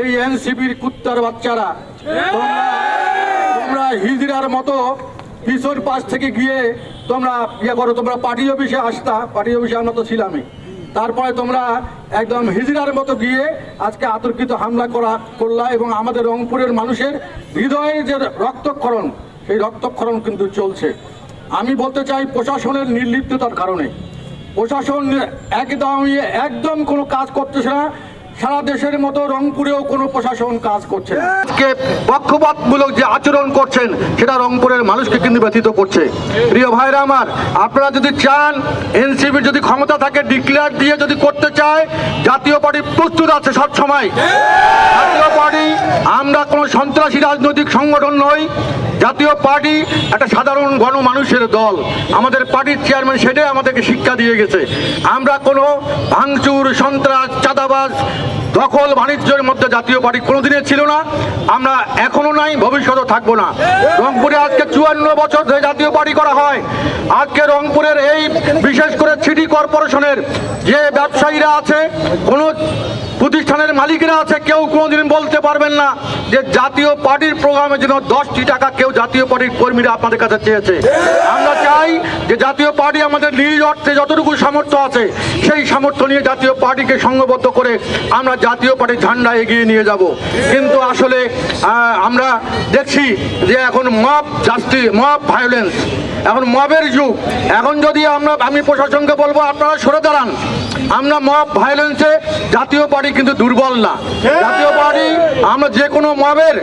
এই এনসিপির কুত্তার বাচ্চারা। তোমরা হিজড়ার মতো পিছন পাশ থেকে গিয়ে তোমরা ইয়ে করো, তোমরা পার্টি অফিসে আসতা, পার্টি অফিসে আমরা তো ছিলামই। তারপরে তোমরা একদম হিজড়ার মতো গিয়ে আজকে আতর্কিত হামলা করা, করলা এবং আমাদের রংপুরের মানুষের হৃদয়ে যে রক্তক্ষরণ, সেই রক্তক্ষরণ কিন্তু চলছে। আমি বলতে চাই প্রশাসনের নির্লিপ্ততার কারণে। প্রশাসন একদম একদম কোনো কাজ করতেছে না। সারা দেশের মতো রংপুরেও কোনো প্রশাসন কাজ করছে আজকে পক্ষপাতমূলক যে আচরণ করছেন, সেটা রংপুরের মানুষকে কিন্তু ব্যথিত করছে। প্রিয় ভাইরা আমার, আপনারা যদি চান এনসিবির যদি ক্ষমতা থাকে, ডিক্লেয়ার দিয়ে যদি করতে চায়, জাতীয় পার্টি প্রস্তুত আছে সব সময়। জাতীয় পার্টি, আমরা কোনো সন্ত্রাসী রাজনৈতিক সংগঠন নই জাতীয় পার্টি একটা সাধারণ গণমানুষের দল। আমাদের পার্টির চেয়ারম্যান সেটাই আমাদেরকে শিক্ষা দিয়ে গেছে। আমরা কোনো ভাঙচুর, সন্ত্রাস, চাঁদাবাজ, দখল, বাণিজ্যের মধ্যে জাতীয় পার্টি কোনোদিনে ছিল না। আমরা এখনও নাই, ভবিষ্যতেও থাকব না। রংপুরে আজকে চুয়ান্ন বছর ধরে জাতীয় পার্টি করা হয়। আজকে রংপুরের এই বিশেষ করে সিটি কর্পোরেশনের যে ব্যবসায়ীরা আছে, কোনো প্রতিষ্ঠানের মালিকরা আছে, কেউ কোনোদিন বলতে পারবেন না যে জাতীয় পার্টির প্রোগ্রামের জন্য দশটি টাকা কেউ জাতীয় পার্টির কর্মীরা আপনাদের কাছে চেয়েছে। আমরা চাই যে জাতীয় পার্টি আমাদের নিজ অর্থে যতটুকু সামর্থ্য আছে, সেই সামর্থ্য নিয়ে জাতীয় পার্টিকে সংঘবদ্ধ করে আমরা জাতীয় পার্টির ঝান্ডা এগিয়ে নিয়ে যাব। কিন্তু আসলে আমরা দেখছি যে এখন মব জাস্টি মব ভায়োলেন্স এখন মবের যুগ। এখন যদি আমরা, আমি প্রশাসনকে বলব, আপনারা সরে দাঁড়ান। আমরা মব ভায়োলেন্সে জাতীয় পার্টি কিন্তু দুর্বল না। জাতীয় পার্টি আমরা যে কোনো মবের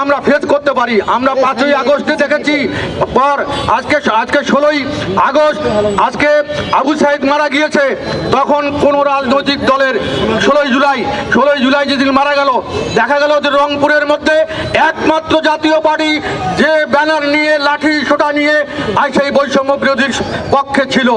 আমরা ফেস করতে পারি। আমরা পাঁচই আগস্টে দেখেছি পর আজকে আজকে ষোলোই আগস্ট আজকে আবু সাইদ মারা গিয়েছে। তখন কোন রাজনৈতিক দলের ষোলোই জুলাই ষোলোই জুলাই যেদিন মারা গেল দেখা গেল যে রংপুরের মধ্যে একমাত্র জাতীয় পার্টি যে ব্যানার নিয়ে লাঠি সোটা নিয়ে আজ সেই বৈষম্য বিরোধীর পক্ষে ছিল।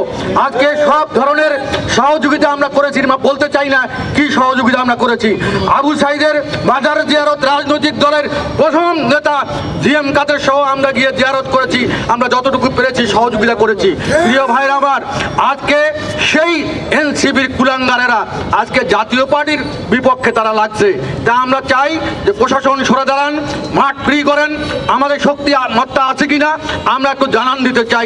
আজকে সব ধরনের সহযোগিতা আমরা করেছি বলতে চাই না কি সহযোগিতা আমরা করেছি। আবু সাইদের বাজার জিয়ারত রাজনৈতিক দলের প্রথম নেতা জিএম কাদের সহ আমরা গিয়ে জিয়ারত করেছি। আমরা যতটুকু পেরেছি সহযোগিতা করেছি। প্রিয় ভাইরা আমার, আজকে সেই এনসিবির কুলাঙ্গারেরা আজকে জাতীয় পার্টির বিপক্ষে তারা লাগছে। তা আমরা চাই যে প্রশাসন সরে দাঁড়ান, মাঠ ফ্রি করেন। আমাদের শক্তি আর মত্তা আছে কিনা আমরা একটু জানান দিতে চাই।